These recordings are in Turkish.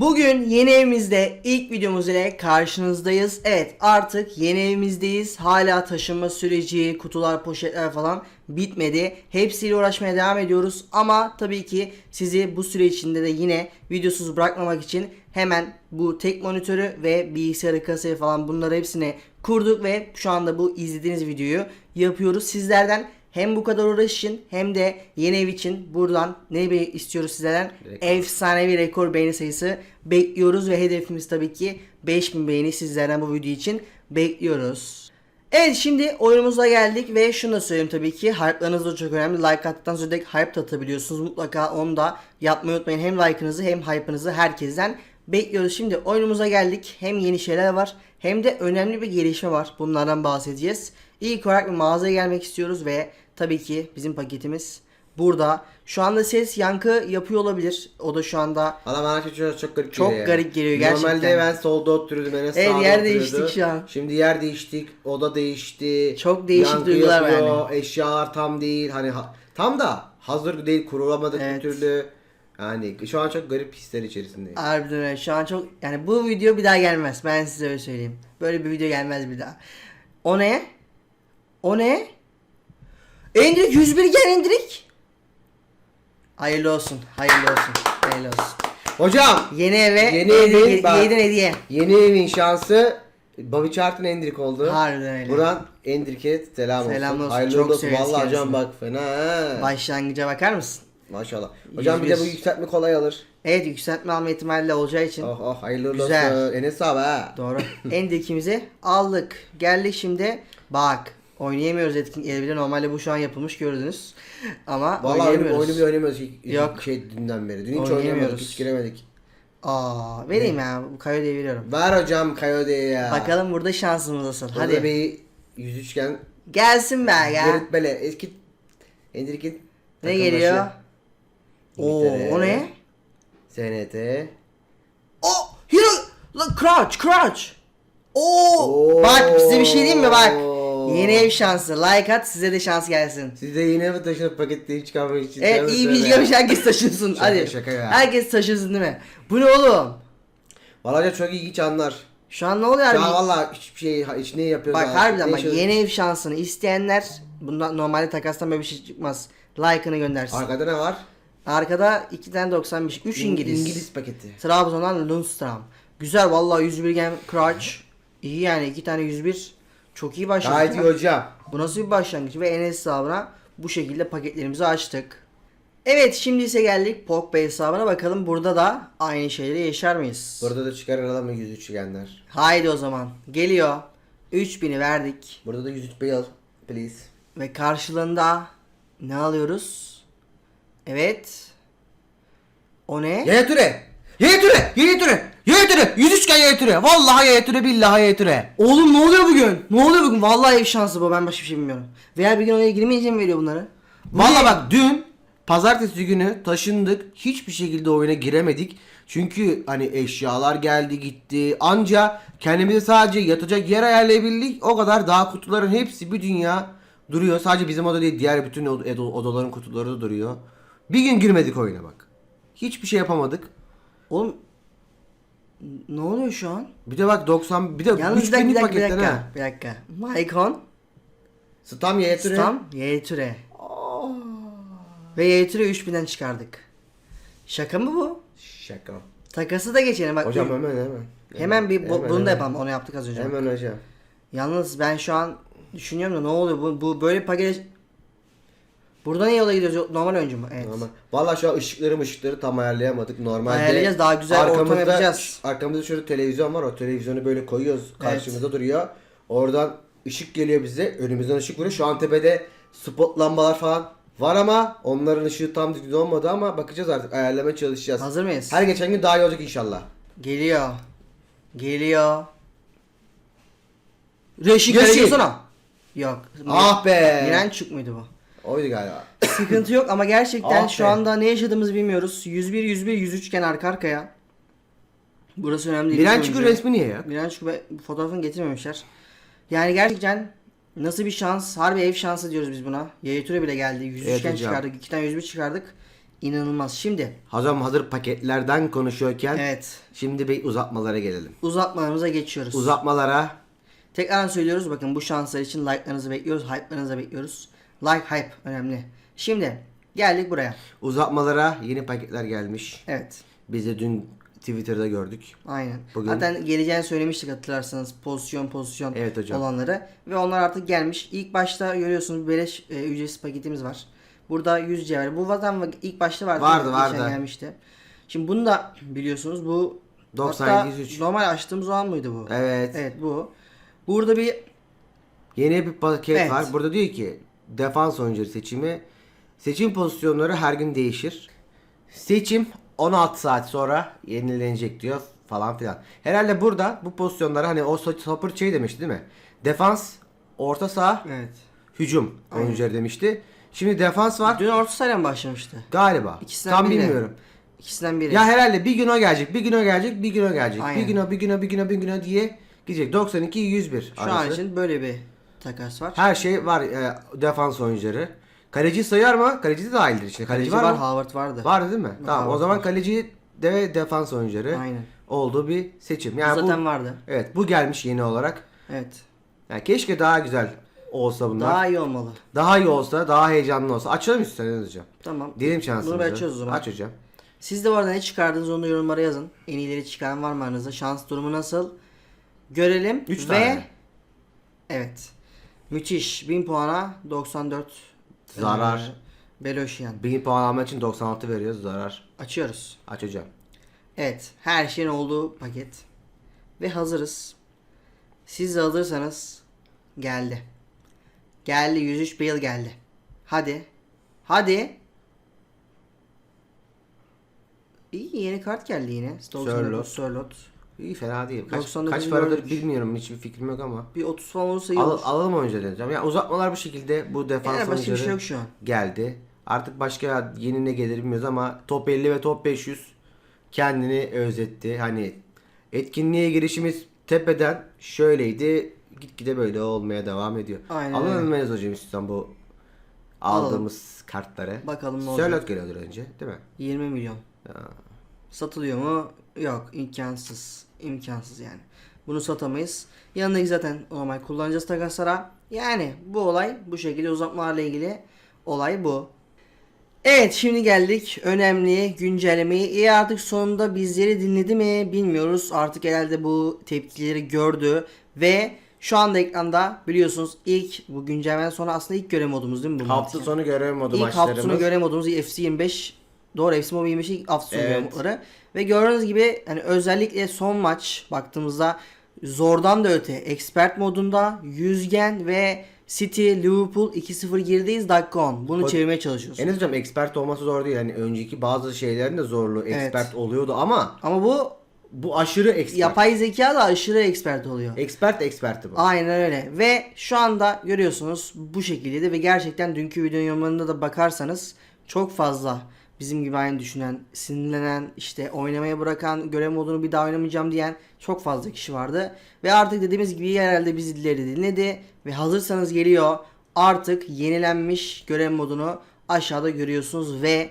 Bugün yeni evimizde ilk videomuz ile karşınızdayız. Evet artık yeni evimizdeyiz. Hala taşınma süreci, kutular, poşetler falan bitmedi. Hepsiyle uğraşmaya devam ediyoruz. Ama tabii ki sizi bu süre içinde de yine videosuz bırakmamak için hemen bu tek monitörü ve bilgisayarı, kasayı falan bunları hepsini kurduk ve şu anda bu izlediğiniz videoyu yapıyoruz. Sizlerden hem bu kadar uğraş için hem de yeni ev için buradan ne bir istiyoruz sizlerden? Rekor. Efsanevi rekor beğeni sayısı bekliyoruz ve hedefimiz tabii ki 5000 beğeni sizlerden bu video için bekliyoruz. Evet şimdi oyunumuza geldik ve şunu da söyleyeyim tabii ki hype'larınız da çok önemli. Like attıktan sonra direkt hype da atabiliyorsunuz. Mutlaka onu da yapmayı unutmayın. Hem like'ınızı hem hype'ınızı herkesten bekliyoruz. Şimdi oyunumuza geldik. Hem yeni şeyler var hem de önemli bir gelişme var. Bunlardan bahsedeceğiz. İlk olarak bir mağazaya gelmek istiyoruz ve tabii ki bizim paketimiz burada. Şu anda ses yankı yapıyor olabilir. O da şu anda Valla bana çok, çok garip Çok geliyor. garip geliyor gerçekten. Normalde ben solda oturuyordum Enes Evet, sağda yer değiştik şu an. Şimdi yer değiştik, oda değişti. Çok değişik yankı duygular yapıyor, Eşyalar tam değil. Hani ha- tam da hazır değil, kurulamadık Evet. bir türlü. Yani şu an çok garip hisler içerisindeyim. Harbiden öyle. Şu an çok yani bu video bir daha gelmez. Ben size öyle söyleyeyim. Böyle bir video gelmez bir daha. O ne? O ne? Endirik 101 gen Endirik. Hayırlı olsun. Hayırlı olsun. Hayırlı olsun. Hocam Yeni eve Yeni evin bak- yedin hediye. yeni evin şansı Bobby Chart'ın Endrik oldu. Harbiden öyle. Buradan Endrik'e selam, Selam olsun. olsun, Hayırlı çok olsun. Vallahi hocam bak fena he. Başlangıca bakar mısın? Maşallah. Hocam bir de bu 101. yükseltme kolay alır. Evet yükseltme alma ihtimali olacağı için. Oh oh hayırlı Güzel. olsun. Enes abi ha. Doğru. Endirik'imizi aldık. Geldik şimdi. Bak. Oynayamıyoruz etkin gelebilir. Normalde bu şu an yapılmış gördünüz. Ama Vallahi oynayamıyoruz. oyunu bir oynamıyoruz. Yok. Yok. Şey dünden beri. Dün hiç Oynayamıyoruz. oynayamadık. Hiç giremedik. Aa, vereyim ya. Bu Coyote'yi veriyorum. Ver hocam Coyote'ye ya. Bakalım burada şansımız nasıl. Burada Hadi. bir yüz üçgen. Gelsin be ya. Bele. Eski Endrik'in Ne geliyor? Oo, İngiltere, o ne? SNT. Oh, Hero. Crouch, Crouch. Oo. Oo. Bak size bir şey diyeyim mi bak. Yeni ev şansı. Like at size de şans gelsin. Siz de yine mi taşınıp paketleyip çıkarmak için? Evet iyi bilgi yapmış herkes taşınsın. Şaka, Hadi. şaka ya. Herkes taşınsın değil mi? Bu ne oğlum? Vallahi hocam çok ilginç anlar. Şu an ne oluyor Ya harbi? valla hiçbir şey hiç ne yapıyoruz? Bak abi? harbiden Ne bak yaşıyoruz? yeni ev şansını isteyenler bundan normalde takastan böyle bir şey çıkmaz. Like'ını göndersin. Arkada ne var? Arkada 2 tane 95. 3 İngiliz. İngiliz paketi. Trabzon'dan Lundstram. Güzel vallahi 101 gen Crouch. İyi yani 2 tane 101. Çok iyi başladık. Gayet iyi hocam. Bu nasıl bir başlangıç ve Enes hesabına bu şekilde paketlerimizi açtık. Evet şimdi ise geldik Pogba hesabına bakalım burada da aynı şeyleri yaşar mıyız? Burada da çıkaralım mı 103 üçgenler? Haydi o zaman geliyor. 3000'i verdik Burada da 103 beyaz. Please. ve karşılığında ne alıyoruz? Evet. O ne? Yaya türe. Yaya türe. Yaya türe. Yaya türe. 100 üçgen yaya türe. Vallahi yaya türe billahi yaya türe. Oğlum ne oluyor bugün? Ne oluyor bugün? Vallahi ev şansı bu. Ben başka bir şey bilmiyorum. Veya bir gün oraya girmeyince mi veriyor bunları? Bu Vallahi bak dün pazartesi günü taşındık. Hiçbir şekilde oyuna giremedik. Çünkü hani eşyalar geldi gitti. Anca kendimize sadece yatacak yer ayarlayabildik. O kadar daha kutuların hepsi bir dünya duruyor. Sadece bizim oda değil diğer bütün od- oda- odaların kutuları da duruyor. Bir gün girmedik oyuna bak. Hiçbir şey yapamadık. Oğlum ne oluyor şu an? Bir de bak 90 bir de Yalnız 3 bir dakika, günlük bir dakika, bir paketler dakika, ha. bir dakika. Maicon, Stam yaya türe. Stam, Yeytüre. Ve Yeytüre 3000'den çıkardık. Şaka mı bu? Şaka. Takası da geçelim bak. Hocam hemen hemen. hemen bir bu- Hemen, bunu da hemen. yapalım. Onu yaptık az önce. Hemen hocam. Yalnız ben şu an düşünüyorum da ne oluyor bu, bu böyle paket Burada ne yola gidiyoruz? Normal oyuncu mu? Evet. Ama Valla şu an ışıkları ışıkları tam ayarlayamadık. Normalde Ayarlayacağız, daha güzel ortam yapacağız. Arkamızda şöyle televizyon var. O televizyonu böyle koyuyoruz. Karşımızda duruyor. Oradan ışık geliyor bize. Önümüzden ışık vuruyor. Şu an tepede spot lambalar falan var ama onların ışığı tam düzgün olmadı ama bakacağız artık. Ayarlamaya çalışacağız. Hazır mıyız? Her geçen gün daha iyi olacak inşallah. Geliyor. Geliyor. Reşik sana. Yok. Ah be. Miranchuk muydu bu? Oydu galiba. Sıkıntı yok ama gerçekten Ah şu be. anda ne yaşadığımızı bilmiyoruz. 101 101 103 iken arka arkaya. Burası önemli değil. Miran Oyuncu. resmi niye ya? Miranchuk ve fotoğrafını getirmemişler. Yani gerçekten nasıl bir şans? Harbi ev şansı diyoruz biz buna. Yayıture bile geldi. 103 Evet iken hocam. çıkardık. 2 tane 101 çıkardık. İnanılmaz. Şimdi Hazır hazır paketlerden konuşuyorken evet şimdi bir uzatmalara gelelim. uzatmalarımıza geçiyoruz. Uzatmalara Tekrar söylüyoruz. Bakın bu şanslar için like'larınızı bekliyoruz. Hype'larınızı bekliyoruz. Like hype önemli. Şimdi geldik buraya. uzatmalara yeni paketler gelmiş. Evet. Biz de dün Twitter'da gördük. Aynen. Bugün- Zaten geleceğini söylemiştik hatırlarsanız pozisyon pozisyon Evet hocam. olanları ve onlar artık gelmiş. İlk başta görüyorsunuz beleş e, ücretsiz paketimiz var. Burada 100 cevher. Bu zaten ilk başta vardı. Vardı, vardı. gelmişti. Şimdi bunu da biliyorsunuz bu 97 hatta 103. normal açtığımız olan mıydı bu? Evet. Evet bu. Burada bir Yeni bir paket Evet. var. Burada diyor ki defans oyuncuları seçimi. Seçim pozisyonları her gün değişir. Seçim 16 saat sonra yenilenecek diyor falan filan. Herhalde burada bu pozisyonlara hani o stopper şey demişti değil mi? Defans, orta saha, evet. hücum oyuncuları demişti. Şimdi defans var Dün orta sahayla mı başlamıştı? galiba. İkisinden Tam biri. bilmiyorum. İkisinden biri. Ya herhalde bir gün o gelecek, bir gün o gelecek, bir gün o gelecek. Aynen. Bir gün o, bir gün o, bir gün o, bir gün o diye gidecek. 92 101 Şu an arası. için böyle bir takas var. Her şey var e, defans oyuncuları. Kaleci sayar mı? Kaleci de dahildir içine. Kaleci, Kaleci var, var, mı? Howard vardı. Vardı değil mi? Tamam o Howard zaman var. kaleci de defans oyuncuları Aynen. olduğu bir seçim. Bu Yani zaten bu, vardı. Evet bu gelmiş yeni olarak. Evet. Yani keşke daha güzel olsa bunlar. Daha, Daha iyi olmalı. iyi olsa, daha heyecanlı olsa. Açalım isterseniz hocam. Tamam. Diyelim şansımızı. Bunu bir açıyoruz o zaman. Aç hocam. Siz de bu arada ne çıkardınız onu yorumlara yazın. En iyileri çıkaran var mı aranızda? Şans durumu nasıl? Görelim. Üç Ve tane. evet. Müthiş. 1000 puana 94 Zarar. e, Beloşyan. 1000 puan almak için 96 veriyoruz zarar. Açıyoruz. Aç hocam. Evet. Her şeyin olduğu paket. Ve hazırız. Siz de hazırsanız geldi. Geldi. 103 Bale geldi. Hadi. Hadi. İyi yeni kart geldi yine. Sörloth. Sörlot. İyi fena değil. Kaç, 99 kaç paradır bilmiyorum. Hiçbir fikrim yok ama. Bir 30 falan olursa iyi Al, olur. alalım oyuncu diyeceğim. Ya uzatmalar bu şekilde bu defans Yani başka bir şey yok şu an. geldi. Artık başka yeni ne gelir bilmiyoruz ama top 50 ve top 500 kendini özetti. Hani etkinliğe girişimiz tepeden şöyleydi. Gitgide böyle olmaya devam ediyor. Aynen Alalım öyle. hocam istiyorsan bu aldığımız kartları. Bakalım ne olacak. Sörlot geliyordur önce değil mi? 20 milyon. Satılıyor mu? Yok. imkansız. İmkansız yani. Bunu satamayız. Yanındaki zaten normal kullanacağız takaslara. Yani bu olay bu şekilde uzatmalarla ilgili olay bu. Evet şimdi geldik önemli güncellemeyi. İyi artık sonunda bizleri dinledi mi bilmiyoruz. Artık herhalde bu tepkileri gördü ve şu anda ekranda biliyorsunuz ilk bu güncellemeden sonra aslında ilk görev modumuz değil mi bu? Hafta sonu görev modu İlk maçlarımız. hafta sonu görev modumuz FC25 Doğru FC Mobile 25 ilk hafta sonu Evet. Ve gördüğünüz gibi hani özellikle son maç baktığımızda zordan da öte expert modunda Yüzgen ve City Liverpool 2-0 gerideyiz dakika 10. Bunu O- çevirmeye çalışıyoruz. Enes hocam expert olması zor değil. Yani önceki bazı şeylerin de zorluğu Evet. expert oluyordu ama Ama bu bu aşırı expert. yapay zeka da aşırı expert oluyor. Expert experti bu. Aynen öyle. Ve şu anda görüyorsunuz bu şekildeydi ve gerçekten dünkü videonun yorumlarında da bakarsanız çok fazla bizim gibi aynı düşünen, sinirlenen, işte oynamaya bırakan, görev modunu bir daha oynamayacağım diyen çok fazla kişi vardı. Ve artık dediğimiz gibi herhalde bizleri dinledi ve hazırsanız geliyor. Artık yenilenmiş görev modunu aşağıda görüyorsunuz ve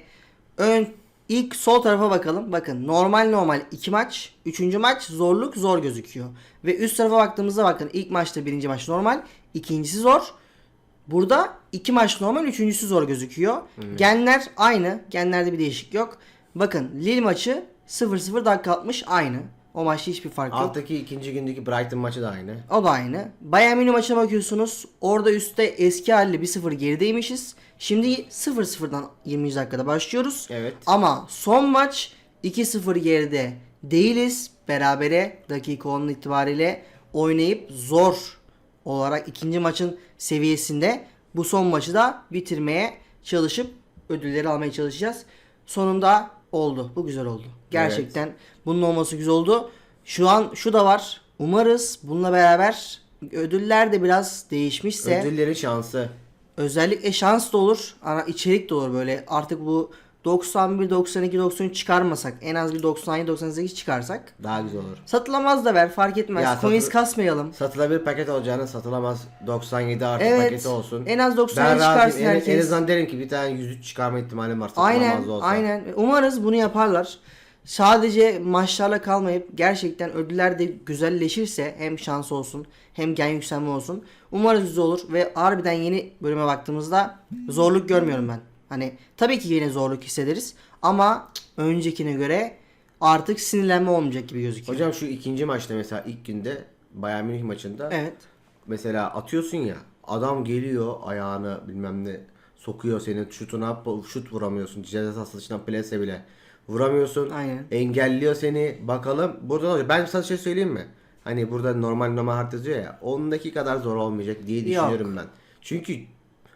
ön ilk sol tarafa bakalım. Bakın normal normal iki maç. Üçüncü maç zorluk zor gözüküyor. Ve üst tarafa baktığımızda bakın ilk maçta birinci maç normal. ikincisi zor. Burada iki maç normal. Üçüncüsü zor gözüküyor. Genler aynı. Genlerde bir değişik yok. Bakın Lille maçı 0-0 dakika 60 aynı. O maçta hiçbir fark yok. Alttaki ikinci gündeki Brighton maçı da aynı. O da aynı. Bayern Münih maçına bakıyorsunuz. Orada üstte eski haliyle 1-0 gerideymişiz. Şimdi 0-0'dan 20. dakikada başlıyoruz. Evet. Ama son maç 2-0 geride değiliz. Berabere dakika 10 itibariyle oynayıp zor olarak ikinci maçın seviyesinde bu son maçı da bitirmeye çalışıp ödülleri almaya çalışacağız. Sonunda oldu. Bu güzel oldu. Gerçekten bunun olması güzel oldu. Şu an şu da var. Umarız bununla beraber ödüller de biraz değişmişse Ödüllerin şansı. özellikle şans da olur. Ana içerik de olur böyle. Artık bu 91, 92, 93 çıkarmasak en az bir 97, 98 çıkarsak Daha güzel olur. satılamaz da ver fark etmez. Ya Coins satı- kasmayalım. Satılabilir paket olacağını satılamaz 97 artı Evet. paketi olsun. En az 97 ben çıkarsın En, en herkes. azından derim ki bir tane 103 çıkarma ihtimalim var satılamaz Aynen, da olsa. aynen. Umarız bunu yaparlar. Sadece maçlarla kalmayıp gerçekten ödüller de güzelleşirse hem şans olsun hem gen yükselme olsun. Umarız güzel olur ve harbiden yeni bölüme baktığımızda zorluk görmüyorum ben. Hani tabii ki yine zorluk hissederiz ama öncekine göre artık sinirlenme olmayacak gibi gözüküyor. Hocam şu ikinci maçta mesela ilk günde Bayern Münih maçında Evet. mesela atıyorsun ya adam geliyor ayağını bilmem ne sokuyor senin şutuna şut vuramıyorsun. Ceza sahası dışından plase bile vuramıyorsun. Aynen. Engelliyor seni. Bakalım burada ne? Ben sana şey söyleyeyim mi? Hani burada normal normal harita yazıyor ya. Ondaki kadar zor olmayacak diye düşünüyorum ben. Çünkü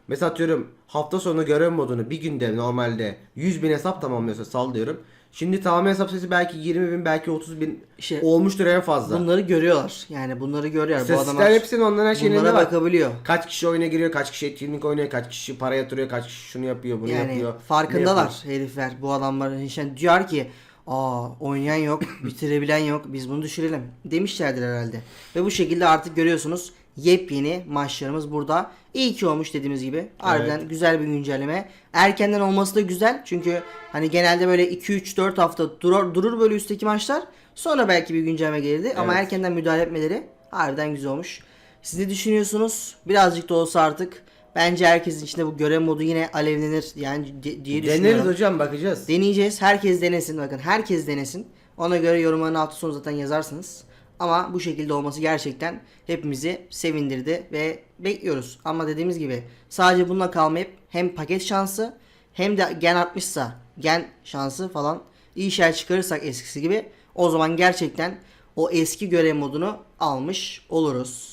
mesela atıyorum hafta sonu görev modunu bir günde normalde 100 bin hesap tamamlıyorsa sallıyorum. Şimdi tamam hesap sayısı belki 20 bin belki 30 bin İşte olmuştur en fazla. Bunları görüyorlar. Yani bunları görüyor. Bu İstatistikler adamlar hepsinin onların her şeyin bunlara var. bakabiliyor. Kaç kişi oyuna giriyor, kaç kişi etkinlik oynuyor, kaç kişi para yatırıyor, kaç kişi şunu yapıyor, bunu Yani yapıyor. farkındalar herifler bu adamların işte diyor ki aa oynayan yok bitirebilen yok biz bunu düşürelim demişlerdir herhalde. Ve bu şekilde artık görüyorsunuz yepyeni maçlarımız burada. İyi ki olmuş dediğimiz gibi. Harbiden güzel bir güncelleme. Erkenden olması da güzel. Çünkü hani genelde böyle 2-3-4 hafta durur, durur böyle üstteki maçlar. Sonra belki bir güncelleme gelirdi. Ama Evet. erkenden müdahale etmeleri harbiden güzel olmuş. Siz ne düşünüyorsunuz? Birazcık da olsa artık bence herkesin içinde bu görev modu yine alevlenir yani di- diye düşünüyorum. Deneriz hocam bakacağız. Deneyeceğiz. Herkes denesin. Bakın herkes denesin. Ona göre yorumların altı sonu zaten yazarsınız. Ama bu şekilde olması gerçekten hepimizi sevindirdi ve bekliyoruz. Ama dediğimiz gibi sadece bununla kalmayıp hem paket şansı hem de gen artmışsa gen şansı falan iyi şeyler çıkarırsak eskisi gibi o zaman gerçekten o eski görev modunu almış oluruz.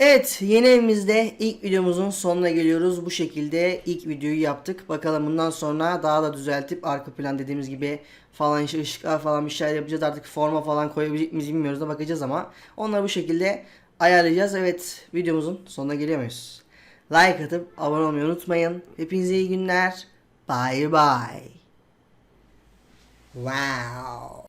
Evet yeni evimizde ilk videomuzun sonuna geliyoruz. Bu şekilde ilk videoyu yaptık. Bakalım bundan sonra daha da düzeltip arka plan dediğimiz gibi falan işte ışıklar falan bir şeyler yapacağız. Artık forma falan koyabilecek miyiz bilmiyoruz da bakacağız ama onları bu şekilde ayarlayacağız. Evet videomuzun sonuna geliyor muyuz? Like atıp abone olmayı unutmayın. Hepinize iyi günler. Bye bye. Wow.